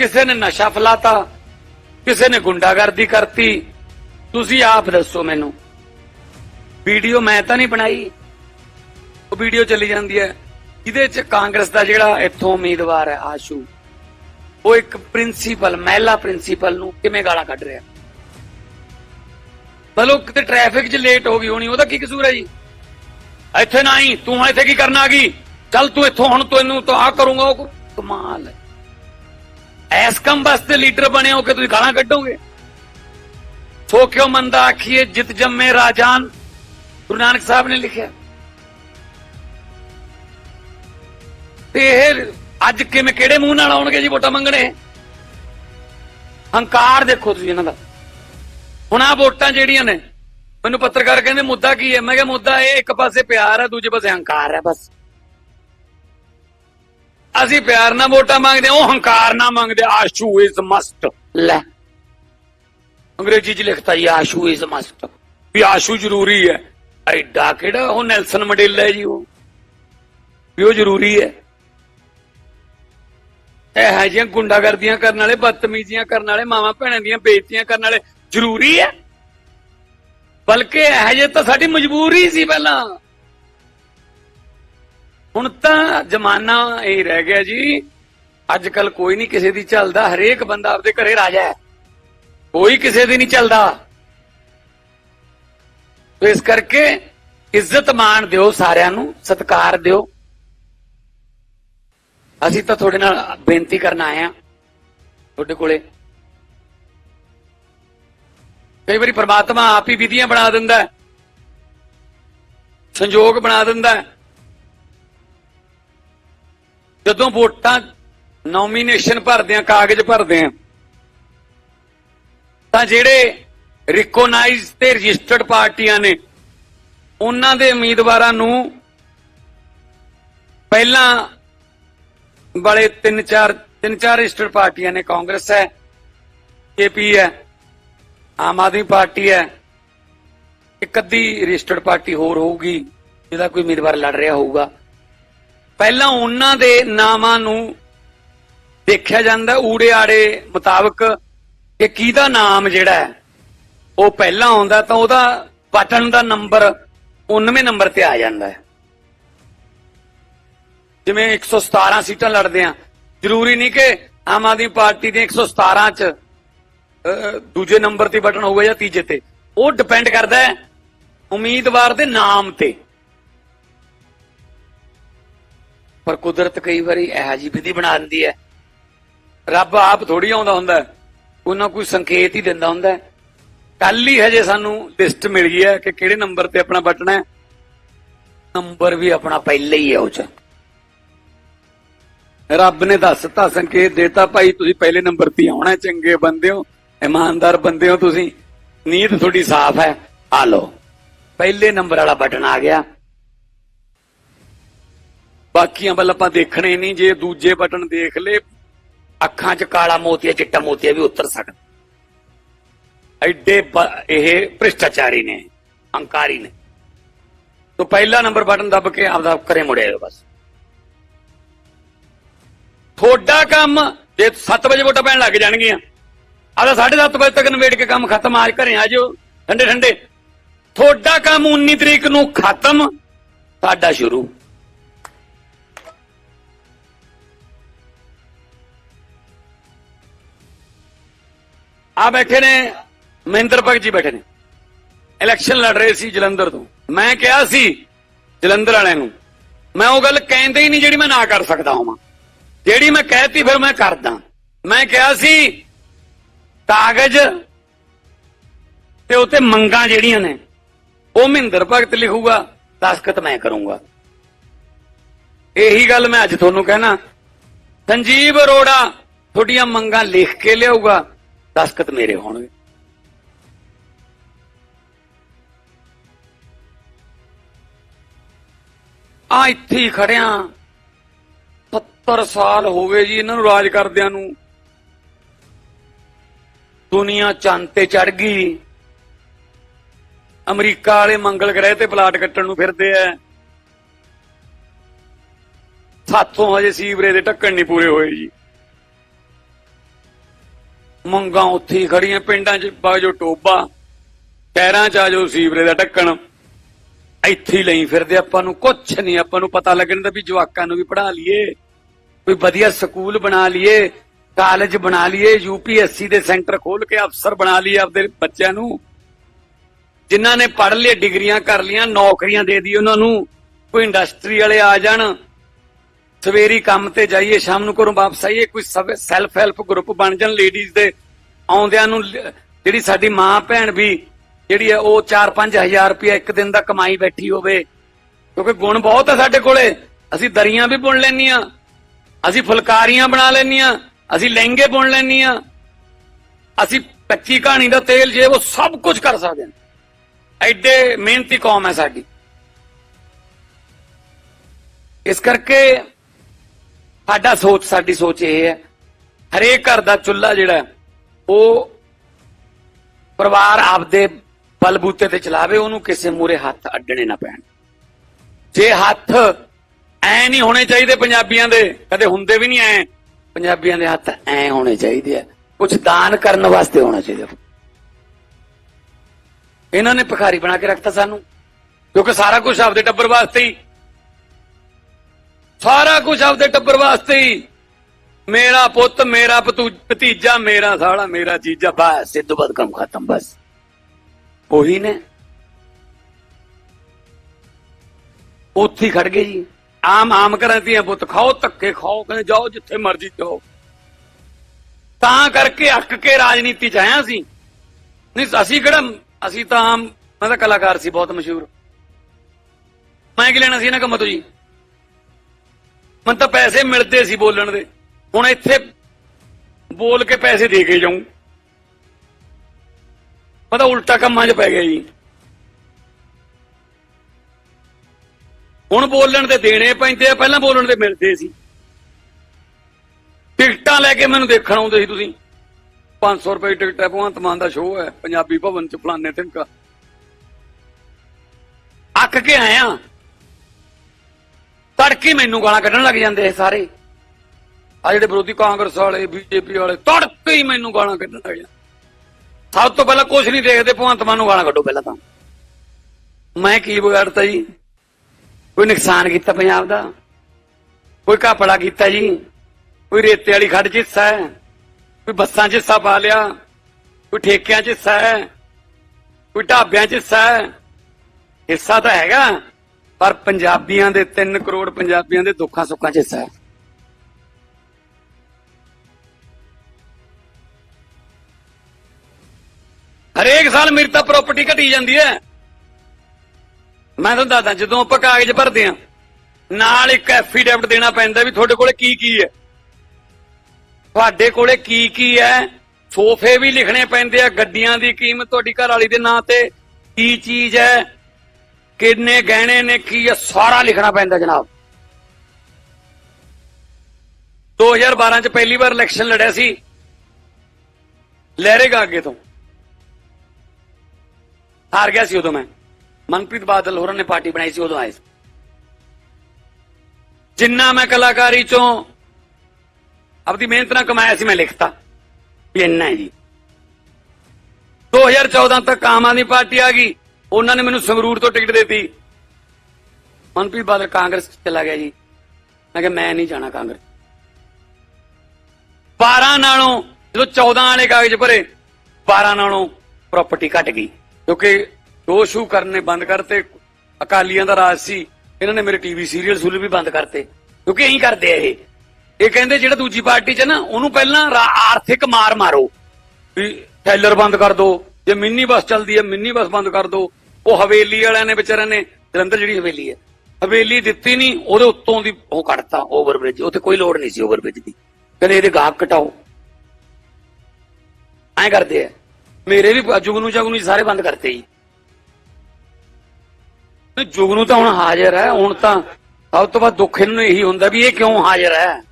ਕਿਸੇ ਨੇ ਨਸ਼ਾ ਫਲਾਤਾ, ਕਿਸੇ ਨੇ ਗੁੰਡਾਗਰਦੀ ਕਰਤੀ। ਤੁਸੀਂ ਆਪ ਦੱਸੋ ਮੈਨੂੰ। ਵੀਡੀਓ ਮੈਂ ਤਾਂ ਨਹੀਂ ਬਣਾਈ। ਉਹ ਵੀਡੀਓ ਚੱਲੀ ਜਾਂਦੀ ਹੈ। ਇਹਦੇ ਚ ਕਾਂਗਰਸ ਦਾ ਜਿਹੜਾ ਇੱਥੋਂ ਉਮੀਦਵਾਰ ਹੈ ਆਸ਼ੂ, ਉਹ ਇੱਕ ਪ੍ਰਿੰਸੀਪਲ, ਮਹਿਲਾ ਪ੍ਰਿੰਸੀਪਲ ਨੂੰ ਕਿਵੇਂ ਗਾਲਾਂ ਕੱਢ ਰਿਹਾ? ਮਤਲਬ ਕਿਤੇ ਟ੍ਰੈਫਿਕ 'ਚ ਲੇਟ ਹੋ ਗਈ ਹੋਣੀ, ਉਹਦਾ ਕੀ ਕਸੂਰ ਹੈ ਜੀ? ਇੱਥੇ ਨਹੀਂ ਤੂੰ ਇੱਥੇ ਕੀ ਕਰਨ ਆ ਗਈ? ਚੱਲ ਤੂੰ ਇੱਥੋਂ, ਹੁਣ ਤੈਨੂੰ ਤਾਂ ਆ ਕਰੂੰਗਾ, ਉਹ ਕਮਾਲ ਹੈ। ਐਸ ਵਾਸਤੇ ਲੀਡਰ ਬਣੇ ਹੋ ਕਿ ਤੁਸੀਂ ਗਾਲਾਂ ਕੱਢੋਗੇ? ਸੋ ਕਿਉ ਮੰਦਾ ਆਖੀਏ, ਜਿਤ ਜੰਮੇ ਰਾਜਾਨ, ਗੁਰੂ ਨਾਨਕ ਸਾਹਿਬ ਨੇ ਲਿਖਿਆ। ਤੇ ਇਹ ਅੱਜ ਕਿਵੇਂ, ਕਿਹੜੇ ਮੂੰਹ ਨਾਲ ਆਉਣਗੇ ਜੀ ਵੋਟਾਂ ਮੰਗਣੇ? ਹੰਕਾਰ ਦੇਖੋ ਤੁਸੀਂ ਇਹਨਾਂ ਦਾ। ਹੁਣ ਆ ਵੋਟਾਂ ਜਿਹੜੀਆਂ ਨੇ, ਮੈਨੂੰ ਪੱਤਰਕਾਰ ਕਹਿੰਦੇ, ਮੁੱਦਾ ਕੀ ਹੈ? ਮੈਂ ਕਿਹਾ ਮੁੱਦਾ ਇਹ ਇੱਕ ਪਾਸੇ ਪਿਆਰ ਹੈ, ਦੂਜੇ ਪਾਸੇ ਹੰਕਾਰ ਹੈ, ਬਸ। ਅਸੀਂ ਪਿਆਰ ਨਾਲ ਵੋਟਾਂ ਮੰਗਦੇ ਹਾਂ, ਉਹ ਹੰਕਾਰ ਨਾਲ ਮੰਗਦੇ ਆਸ਼ੂ ਇਜ਼ ਮਸਟ ਲੈ। ਅੰਗਰੇਜ਼ੀ ਚ ਲਿਖਤਾ ਜੀ ਆਸ਼ੂ ਇਜ਼ ਮਸਟ ਵੀ ਆਸ਼ੂ ਜ਼ਰੂਰੀ ਹੈ। ਐਡਾ ਕਿਹੜਾ ਉਹ ਨੈਲਸਨ ਮੰਡੇਲਾ ਹੈ ਜੀ ਉਹ। ਵੀ ਉਹ ਜ਼ਰੂਰੀ ਹੈ। ਇਹ ਹੈ ਜਿਹੀਆਂ ਗੁੰਡਾਗਰਦੀਆਂ ਕਰਨ ਵਾਲੇ ਬਦਤਮੀਜ਼ੀਆਂ ਕਰਨ ਵਾਲੇ ਮਾਵਾਂ ਭੈਣਾਂ ਦੀਆਂ ਬੇਇੱਜ਼ਤੀਆਂ ਕਰਨ ਵਾਲੇ ਜ਼ਰੂਰੀ ਹੈ। ਬਲਕਿ ਇਹ ਜੇ ਤਾਂ ਸਾਡੀ ਮਜਬੂਰੀ ਸੀ ਪਹਿਲਾਂ। ਹੁਣ ਤਾਂ ਜ਼ਮਾਨਾ ਇਹ ਰਹਿ ਗਿਆ ਜੀ। ਅੱਜ ਕੱਲ ਕੋਈ ਨਹੀਂ ਕਿਸੇ ਦੀ ਚੱਲਦਾ। ਹਰੇਕ ਬੰਦਾ ਆਪਦੇ ਘਰੇ ਰਾਜਾ ਹੈ। ਕੋਈ ਕਿਸੇ ਦੀ ਨਹੀਂ ਚੱਲਦਾ। ਤੇ ਇਸ ਕਰਕੇ ਇੱਜ਼ਤ ਮਾਣ ਦਿਓ ਸਾਰਿਆਂ ਨੂੰ, ਸਤਿਕਾਰ ਦਿਓ। ਅਸੀਂ ਤਾਂ ਤੁਹਾਡੇ ਨਾਲ ਬੇਨਤੀ ਕਰਨ ਆਏ ਆ ਤੁਹਾਡੇ ਕੋਲੇ। ਕਈ ਵਾਰੀ ਪ੍ਰਮਾਤਮਾ ਆਪ ਹੀ ਵਿਧੀਆਂ ਬਣਾ ਦਿੰਦਾ ਸੰਯੋਗ ਬਣਾ ਦਿੰਦਾ ਜਦੋਂ ਵੋਟਾਂ ਨੋਮੀਨੇਸ਼ਨ ਭਰਦੇ ਆ, ਕਾਗਜ਼ ਭਰਦੇ ਆ, ਤਾਂ ਜਿਹੜੇ ਰਿਕੋਗਨਾਈਜ਼ ਤੇ ਰਜਿਸਟਰਡ ਪਾਰਟੀਆਂ ਨੇ, ਉਹਨਾਂ ਦੇ ਉਮੀਦਵਾਰਾਂ ਨੂੰ ਪਹਿਲਾਂ ਵਾਲੇ ਤਿੰਨ ਚਾਰ ਤਿੰਨ ਚਾਰ ਰਜਿਸਟਰਡ ਪਾਰਟੀਆਂ ਨੇ, ਕਾਂਗਰਸ ਹੈ ਕੇਪੀ ਹੈ, ਆਮ ਆਦਮੀ ਪਾਰਟੀ ਹੈ, ਇੱਕ ਅੱਧੀ ਰਜਿਸਟਰਡ ਪਾਰਟੀ ਹੋਰ ਹੋਊਗੀ, ਜਿਹਦਾ ਕੋਈ ਉਮੀਦਵਾਰ ਲੜ ਰਿਹਾ ਹੋਊਗਾ। ਪਹਿਲਾਂ ਉਹਨਾਂ ਦੇ ਨਾਮਾਂ ਨੂੰ ਦੇਖਿਆ ਜਾਂਦਾ ਊੜੇ ਆੜੇ ਮੁਤਾਬਕ ਕਿ ਕਿਹਦਾ ਨਾਮ ਜਿਹੜਾ ਉਹ ਪਹਿਲਾਂ ਆਉਂਦਾ ਤਾਂ ਉਹਦਾ ਬਟਨ ਦਾ ਨੰਬਰ 19ਵੇਂ ਨੰਬਰ ਤੇ ਆ ਜਾਂਦਾ ਹੈ। ਜਿਵੇਂ 117 ਸੀਟਾਂ ਲੜਦੇ ਆ ਜ਼ਰੂਰੀ ਨਹੀਂ ਕਿ ਆਮ ਆਦਮੀ ਪਾਰਟੀ ਦੇ 117 ਚ ਅਹ, ਦੂਜੇ ਨੰਬਰ ਤੇ ਬਟਨ ਹੋਊਗਾ ਜਾਂ ਤੀਜੇ ਤੇ ਉਹ ਡਿਪੈਂਡ ਕਰਦਾ ਹੈ ਉਮੀਦਵਾਰ ਦੇ ਨਾਮ ਤੇ। ਪਰ ਕੁਦਰਤ ਕਈ ਵਾਰੀ ਇਹੋ ਜਿਹੀ ਵਿਧੀ ਬਣਾ ਦਿੰਦੀ ਹੈ। ਰੱਬ ਆਪ ਥੋੜੀ ਆਉਂਦਾ ਹੁੰਦਾ ਉਹਨਾਂ ਕੋਈ ਸੰਕੇਤ ਹੀ ਦਿੰਦਾ ਹੁੰਦਾ ਕੱਲ ਹੀ ਹਜੇ ਸਾਨੂੰ ਲਿਸਟ ਮਿਲ ਗਈ ਹੈ ਕਿ ਕਿਹੜੇ ਨੰਬਰ ਤੇ ਆਪਣਾ ਬਟਨ ਹੈ। ਨੰਬਰ ਵੀ ਆਪਣਾ ਪਹਿਲੇ ਹੀ ਹੈ ਉਹ ਚ। ਰੱਬ ਨੇ ਦੱਸਤਾ ਸੰਕੇਤ ਦੇਤਾ, ਭਾਈ ਤੁਸੀਂ ਪਹਿਲੇ ਨੰਬਰ ਤੇ ਆਉਣਾ ਚੰਗੇ ਬੰਦੇ ਹੋ, ਇਮਾਨਦਾਰ ਬੰਦੇ ਹੋ ਤੁਸੀਂ। ਨੀਤ ਤੁਹਾਡੀ ਸਾਫ਼ ਹੈ। ਆ ਲਓ। ਪਹਿਲੇ ਨੰਬਰ ਵਾਲਾ ਬਟਨ ਆ ਗਿਆ। ਬਾਕੀਆਂ ਵੱਲ ਆਪਾਂ ਦੇਖਣੇ ਨਹੀਂ, ਜੇ ਦੂਜੇ ਬਟਨ ਦੇਖ ਲੇ, ਅੱਖਾਂ 'ਚ ਕਾਲਾ ਮੋਤੀਆ, ਚਿੱਟਾ ਮੋਤੀਆ ਵੀ ਉਤਰ ਸਕਦਾ ਐਡੇ ਇਹ ਭ੍ਰਿਸ਼ਟਾਚਾਰੀ ਨੇ, ਹੰਕਾਰੀ ਨੇ। ਤੋਂ ਪਹਿਲਾ ਨੰਬਰ ਬਟਨ ਦੱਬ ਕੇ ਆਪਦਾ ਕਰੇ ਮੁੜਿਆ ਬਸ। ਤੁਹਾਡਾ ਕੰਮ ਜੇ 7 ਵਜੇ ਵੋਟਾਂ ਪੈਣ ਲੱਗ ਜਾਣਗੀਆਂ ਆਦਾ 7:30 ਵਜੇ ਤੱਕ ਨਵੇੜ ਕੇ ਕੰਮ ਖਤਮ ਆਜ ਘਰੇ ਆ ਜਾਓ ਠੰਡੇ ਠੰਡੇ ਤੁਹਾਡਾ ਕੰਮ 19 ਤਰੀਕ ਨੂੰ ਖਤਮ ਸਾਡਾ ਸ਼ੁਰੂ। ਆ ਬੈਠੇ ਨੇ, ਮਹਿੰਦਰ ਭਗਤ ਜੀ ਬੈਠੇ ਨੇ। ਇਲੈਕਸ਼ਨ ਲੜ ਰਹੇ ਸੀ ਜਲੰਧਰ ਤੋਂ। ਮੈਂ ਕਿਹਾ ਸੀ ਜਲੰਧਰ ਵਾਲਿਆਂ ਨੂੰ, ਮੈਂ ਉਹ ਗੱਲ ਕਹਿੰਦੇ ਹੀ ਨਹੀਂ ਜਿਹੜੀ ਮੈਂ ਨਾ ਕਰ ਸਕਦਾ ਹਾਂ ਜਿਹੜੀ ਮੈਂ ਕਹਿਤੀ ਫਿਰ ਮੈਂ ਕਰਦਾ। ਮੈਂ ਕਿਹਾ ਸੀ, ਕਾਗਜ਼ ਤੇ ਉੱਤੇ ਮੰਗਾਂ ਜਿਹੜੀਆਂ ਨੇ, ਉਹ ਮਹਿੰਦਰ ਭਗਤ ਲਿਖੂਗਾ, ਦਸਖਤ ਮੈਂ ਕਰੂੰਗਾ। ਇਹੀ ਗੱਲ ਮੈਂ ਅੱਜ ਤੁਹਾਨੂੰ ਕਹਿਣਾ। ਸੰਜੀਵ ਅਰੋੜਾ ਤੁਹਾਡੀਆਂ ਮੰਗਾਂ ਲਿਖ ਕੇ ਲਿਆਊਗਾ। ਦਸਖਤ ਮੇਰੇ ਹੋਣਗੇ। ਆ ਇੱਥੇ ਹੀ ਖੜਿਆਂ। 70 ਸਾਲ ਹੋ ਗਏ ਜੀ ਇਹਨਾਂ ਨੂੰ ਰਾਜ ਕਰਦਿਆਂ ਨੂੰ। ਦੁਨੀਆ ਚੰਦ ਤੇ ਚੜ ਗਈ। ਅਮਰੀਕਾ ਵਾਲੇ ਮੰਗਲ ਗ੍ਰਹਿ ਤੇ ਪਲਾਟ ਕੱਟਣ ਨੂੰ ਫਿਰਦੇ ਐ। ਸਾਥੋਂ ਹਜੇ ਸੀਵਰੇ ਦੇ ਢੱਕਣ ਨਹੀਂ ਪੂਰੇ ਹੋਏ ਜੀ। ਮੰਗਾਂ ਉੱਥੇ ਖੜੀਆਂ, ਪਿੰਡਾਂ 'ਚ ਬਾਜੋ ਟੋਬਾ ਸ਼ਹਿਰਾਂ 'ਚ ਆਜੋ ਸੀਵਰੇ ਦਾ ਢੱਕਣ। ਇੱਥੇ ਲਈ ਫਿਰਦੇ ਆਪਾਂ ਨੂੰ, ਕੁਛ ਨਹੀਂ, ਆਪਾਂ ਨੂੰ ਪਤਾ ਲੱਗਣ ਦਾ ਵੀ ਜਵਾਕਾਂ ਨੂੰ ਵੀ ਪੜ੍ਹਾ ਲਈਏ, ਕੋਈ ਵਧੀਆ ਸਕੂਲ ਬਣਾ ਲਈਏ, ਕਾਲਜ ਬਣਾ ਲਈਏ ਯੂਪੀਐਸਸੀ ਦੇ ਸੈਂਟਰ ਖੋਲ ਕੇ ਅਫਸਰ ਬਣਾ ਲਈਏ ਆਪਦੇ ਬੱਚਿਆਂ ਨੂੰ। ਜਿਨ੍ਹਾਂ ਨੇ ਪੜ੍ਹ ਲਏ ਡਿਗਰੀਆਂ ਕਰ ਲੀਆਂ ਨੌਕਰੀਆਂ ਦੇ ਦੀ ਉਹਨਾਂ ਨੂੰ, ਕੋਈ ਇੰਡਸਟਰੀ ਵਾਲੇ ਆ ਜਾਣ ਸਵੇਰੀ ਕੰਮ ਤੇ ਜਾਈਏ, ਸ਼ਾਮ ਨੂੰ ਘਰੋਂ ਵਾਪਸ ਆਈਏ, ਕੋਈ ਸੈਲਫ ਹੈਲਪ ਗਰੁੱਪ ਬਣ ਜਾਣ ਲੇਡੀਜ਼ ਦੇ ਆਉਂਦਿਆਂ ਨੂੰ ਜਿਹੜੀ ਸਾਡੀ ਮਾਂ ਭੈਣ ਵੀ ਜਿਹੜੀ ਹੈ ਉਹ 4-5000 ਰੁਪਏ ਇੱਕ ਦਿਨ ਦਾ ਕਮਾਈ ਬੈਠੀ ਹੋਵੇ। ਕਿਉਂਕਿ ਗੁਣ ਬਹੁਤ ਹੈ ਸਾਡੇ ਕੋਲੇ। ਅਸੀਂ ਦਰੀਆਂ ਵੀ ਬੁਣ ਲੈਣੀਆਂ ਅਸੀਂ ਫੁਲਕਾਰੀਆਂ ਬਣਾ ਲੈਣੀਆਂ ਅਸੀਂ ਲਹਿੰਗੇ ਬੁਣ ਲੈਣੀਆਂ ਅਸੀਂ ਕੱਚੀ ਕਹਾਣੀ ਦਾ ਤੇਲ ਜੇ ਉਹ ਸਭ ਕੁਝ ਕਰ ਸਕਦੇ ਹਾਂ। ਐਡੇ ਮਿਹਨਤੀ ਕੌਮ ਹੈ ਸਾਡੀ। ਇਸ ਕਰਕੇ ਸਾਡਾ ਸੋਚ, ਸਾਡੀ ਸੋਚ ਇਹ ਹੈ। ਹਰੇਕ ਘਰ ਦਾ ਚੁੱਲ੍ਹਾ ਜਿਹੜਾ ਉਹ ਪਰਿਵਾਰ ਆਪਦੇ ਬਲਬੂਤੇ ਤੇ ਚਲਾਵੇ, ਉਹਨੂੰ ਕਿਸੇ ਮੂਰੇ ਹੱਥ ਅੱਡਣੇ ਨਾ ਪੈਣ। ਜੇ ਹੱਥ ਐ ਨਹੀਂ ਹੋਣੇ ਚਾਹੀਦੇ ਪੰਜਾਬੀਆਂ ਦੇ, ਕਦੇ ਹੁੰਦੇ ਵੀ ਨਹੀਂ ਐ, ਪੰਜਾਬੀਆਂ ਦੇ ਹੱਥ ਐ ਹੋਣੇ ਚਾਹੀਦੇ ਆ। ਕੁਝ ਦਾਨ ਕਰਨ ਵਾਸਤੇ ਹੋਣਾ ਚਾਹੀਦਾ। ਇਹਨਾਂ ਨੇ ਭਿਖਾਰੀ ਬਣਾ ਕੇ ਰੱਖਤਾ ਸਾਨੂੰ, ਕਿਉਂਕਿ ਸਾਰਾ ਕੁਝ ਆਪਦੇ ਟੱਬਰ ਵਾਸਤੇ ਹੀ ਸਾਰਾ ਕੁਝ ਆਪਦੇ ਟੱਬਰ ਵਾਸਤੇ ਹੀ। ਮੇਰਾ ਪੁੱਤ, ਮੇਰਾ ਭਤੀਜਾ, ਮੇਰਾ ਸਾਲਾ, ਮੇਰਾ ਜੀਜਾ, ਬਸ ਸਿੱਧੂ ਬਦ ਕੰਮ ਖਤਮ, ਬਸ। ਉਹੀ ਨੇ। ਉੱਥੇ ਹੀ ਖੜ ਗਏ ਜੀ। ਆਮ ਆਮ ਕਰਾਂਤੀਆਂ ਪੁੱਤ ਖਾਓ, ਧੱਕੇ ਖਾਓ, ਕਹਿੰਦੇ ਜਾਓ ਜਿੱਥੇ ਮਰਜ਼ੀ ਜਾਓ। ਤਾਂ ਕਰਕੇ ਅੱਕ ਕੇ ਰਾਜਨੀਤੀ ਚ ਆਇਆ ਸੀ ਨਹੀਂ, ਅਸੀਂ ਕਿਹੜਾ, ਅਸੀਂ ਤਾਂ ਆਮ, ਮੈਂ ਤਾਂ ਕਲਾਕਾਰ ਸੀ, ਬਹੁਤ ਮਸ਼ਹੂਰ। ਮੈਂ ਕੀ ਲੈਣਾ ਸੀ ਇਹਨਾਂ ਕੰਮਾਂ ਤੋਂ ਜੀ? ਮਨ ਤਾਂ ਪੈਸੇ ਮਿਲਦੇ ਸੀ ਬੋਲਣ ਦੇ। ਹੁਣ ਇੱਥੇ ਬੋਲ ਕੇ ਪੈਸੇ ਦੇ ਕੇ ਜਾਉਂ ਮੈਂ ਤਾਂ ਉਲਟਾ ਕੰਮਾਂ 'ਚ ਪੈ ਗਿਆ ਜੀ। ਹੁਣ ਬੋਲਣ ਦੇ ਦੇਣੇ ਪੈਂਦੇ ਆ, ਪਹਿਲਾਂ ਬੋਲਣ ਤੇ ਮਿਲਦੇ ਸੀ। ਟਿਕਟਾਂ ਲੈ ਕੇ ਮੈਨੂੰ ਦੇਖਣ ਆਉਂਦੇ ਸੀ ਤੁਸੀਂ। 500 ਰੁਪਏ ਟਿਕਟ ਹੈ, ਭਗਵੰਤ ਮਾਨ ਦਾ ਸ਼ੋਅ ਹੈ, ਪੰਜਾਬੀ ਭਵਨ ਚ, ਫਲਾਣੇ ਤਿੰਕਾ ਅੱਕ ਕੇ ਆਇਆ। ਤੜਕੇ ਮੈਨੂੰ ਗਾਲਾਂ ਕੱਢਣ ਲੱਗ ਜਾਂਦੇ ਇਹ ਸਾਰੇ। ਆ ਜਿਹੜੇ ਵਿਰੋਧੀ ਕਾਂਗਰਸ ਵਾਲੇ, ਬੀਜੇਪੀ ਵਾਲੇ, ਤੜਕੇ ਹੀ ਮੈਨੂੰ ਗਾਲਾਂ ਕੱਢਣ ਲੱਗ ਜਾਂਦੇ। ਸਭ ਤੋਂ ਪਹਿਲਾਂ ਕੁਝ ਨਹੀਂ ਦੇਖਦੇ, ਭਗਵੰਤ ਮਾਨ ਨੂੰ ਗਾਲਾਂ ਕੱਢੋ ਪਹਿਲਾਂ ਤਾਂ। ਮੈਂ ਕੀ ਵਿਗਾੜਤਾ ਜੀ? ਕੋਈ ਨੁਕਸਾਨ ਕੀਤਾ ਪੰਜਾਬ ਦਾ? ਕੋਈ ਘਪਲਾ ਕੀਤਾ ਜੀ? ਕੋਈ ਰੇਤੇ ਵਾਲੀ ਖੱਡ 'ਚ ਹਿੱਸਾ ਹੈ? ਕੋਈ ਬੱਸਾਂ 'ਚ ਹਿੱਸਾ ਪਾ ਲਿਆ? ਕੋਈ ਠੇਕਿਆਂ 'ਚ ਹਿੱਸਾ ਹੈ? ਕੋਈ ਢਾਬਿਆਂ 'ਚ ਹਿੱਸਾ ਹੈ? ਹਿੱਸਾ ਤਾਂ ਹੈਗਾ। ਪਰ ਪੰਜਾਬੀਆਂ ਦੇ 3 ਕਰੋੜ ਪੰਜਾਬੀਆਂ ਦੇ ਦੁੱਖਾਂ ਸੁੱਖਾਂ 'ਚ ਹਿੱਸਾ ਹੈ। ਹਰੇਕ ਸਾਲ ਮੇਰੀ ਤਾਂ ਪ੍ਰਾਪਰਟੀ ਘਟੀ ਜਾਂਦੀ ਹੈ। ਮੈਂ ਤੁਹਾਨੂੰ ਦੱਸਦਾ, ਜਦੋਂ ਆਪਾਂ ਕਾਗਜ਼ ਭਰਦੇ ਆ ਨਾਲ ਇੱਕ ਐਫੀਡੈਵਿਟ ਦੇਣਾ ਪੈਂਦਾ ਵੀ ਤੁਹਾਡੇ ਕੋਲੇ ਕੀ ਕੀ ਹੈ। ਤੁਹਾਡੇ ਕੋਲੇ ਕੀ ਕੀ ਹੈ, ਸੋਫੇ ਵੀ ਲਿਖਣੇ ਪੈਂਦੇ ਆ, ਗੱਡੀਆਂ ਦੀ ਕੀਮਤ ਤੁਹਾਡੀ ਘਰ ਵਾਲੀ ਦੇ ਨਾਂ ਤੇ ਕੀ ਚੀਜ਼ ਹੈ ਕਿੰਨੇ ਗਹਿਣੇ ਨੇ, ਕੀ ਹੈ ਸਾਰਾ ਲਿਖਣਾ ਪੈਂਦਾ ਜਨਾਬ। 2012 ਚ ਪਹਿਲੀ ਵਾਰ ਇਲੈਕਸ਼ਨ ਲੜਿਆ ਸੀ। ਲਹਿਰੇਗਾ ਅੱਗੇ ਤੋਂ। ਹਾਰ ਗਿਆ ਸੀ ਉਦੋਂ ਮੈਂ। ਮਨਪ੍ਰੀਤ ਬਾਦਲ ਹੋਰਾਂ ਨੇ ਪਾਰਟੀ ਬਣਾਈ ਸੀ, ਉਦੋਂ ਆਏ ਸੀ। ਜਿੰਨਾ ਮੈਂ ਕਲਾਕਾਰੀ ਚੋਂ ਆਪਦੀ ਮਿਹਨਤ ਨਾਲ ਕਮਾਇਆ ਸੀ, ਮੈਂ ਲਿਖਤਾ। ਵੀ ਇੰਨਾ ਹੈ ਜੀ। 2014 ਤੱਕ ਆਮ ਆਦਮੀ ਪਾਰਟੀ ਆ ਗਈ। ਉਹਨਾਂ ਨੇ ਮੈਨੂੰ ਸੰਗਰੂਰ ਤੋਂ ਟਿਕਟ ਦਿੱਤੀ। ਮਨਪ੍ਰੀਤ ਬਾਦਲ ਕਾਂਗਰਸ ਚਲਾ ਗਿਆ ਜੀ। ਮੈਂ ਕਿਹਾ, ਮੈਂ ਨਹੀਂ ਜਾਣਾ ਕਾਂਗਰਸ 12 ਨਾਲੋਂ, ਜਦੋਂ 14 ਵਾਲੇ ਕਾਗਜ਼ ਭਰੇ 12 ਨਾਲੋਂ ਪ੍ਰਾਪਰਟੀ ਘਟ ਗਈ। ਕਿਉਂਕਿ ਦੋ ਸ਼ੂ ਕਰਨੇ ਬੰਦ ਕਰਤੇ, ਅਕਾਲੀਆਂ ਦਾ ਰਾਜ ਸੀ, ਇਹਨਾਂ ਨੇ ਮੇਰੇ ਟੀਵੀ ਸੀਰੀਅਲ ਸੁਲ ਵੀ ਬੰਦ ਕਰਤੇ। ਕਿਉਂਕਿ ਇਹੀ ਕਰਦੇ ਆ ਇਹ। ਇਹ ਕਹਿੰਦੇ, ਜਿਹੜਾ ਦੂਜੀ ਪਾਰਟੀ 'ਚ ਨਾ, ਉਹਨੂੰ ਪਹਿਲਾਂ ਆਰਥਿਕ ਮਾਰ ਮਾਰੋ। ਵੀ ਟੈਲਰ ਬੰਦ ਕਰ ਦੋ ਜੇ ਮਿੰਨੀ ਬੱਸ ਚੱਲਦੀ ਹੈ, ਮਿੰਨੀ ਬੱਸ ਬੰਦ ਕਰ ਦੋ। ਉਹ ਹਵੇਲੀ ਵਾਲਿਆਂ ਨੇ ਵਿਚਾਰਿਆਂ ਨੇ, ਜਲੰਧਰ ਜਿਹੜੀ ਹਵੇਲੀ ਹੈ, ਹਵੇਲੀ ਦਿੱਤੀ ਨਹੀਂ, ਉਹਦੇ ਉੱਤੋਂ ਦੀ ਉਹ ਕੱਢਤਾ ਓਵਰਬ੍ਰਿਜ। ਉੱਥੇ ਕੋਈ ਲੋੜ ਨਹੀਂ ਸੀ ਓਵਰਬ੍ਰਿਜ ਦੀ। ਕਹਿੰਦੇ ਇਹਦੇ ਗਾਹਕ ਘਟਾਓ ਐਂ ਕਰਦੇ ਆ। ਮੇਰੇ ਵੀ ਜੁਗਨੂ ਜਗਨੂ ਸਾਰੇ ਬੰਦ ਕਰਤੇ ਜੀ। ਜੁਗਨੂ ਤਾਂ ਹੁਣ ਹਾਜ਼ਰ ਹੈ। ਹੁਣ ਤਾਂ ਸਭ ਤੋਂ ਵੱਧ ਦੁੱਖ ਇਹਨੂੰ ਇਹੀ ਹੁੰਦਾ ਵੀ ਇਹ ਕਿਉਂ ਹਾਜ਼ਰ ਹੈ?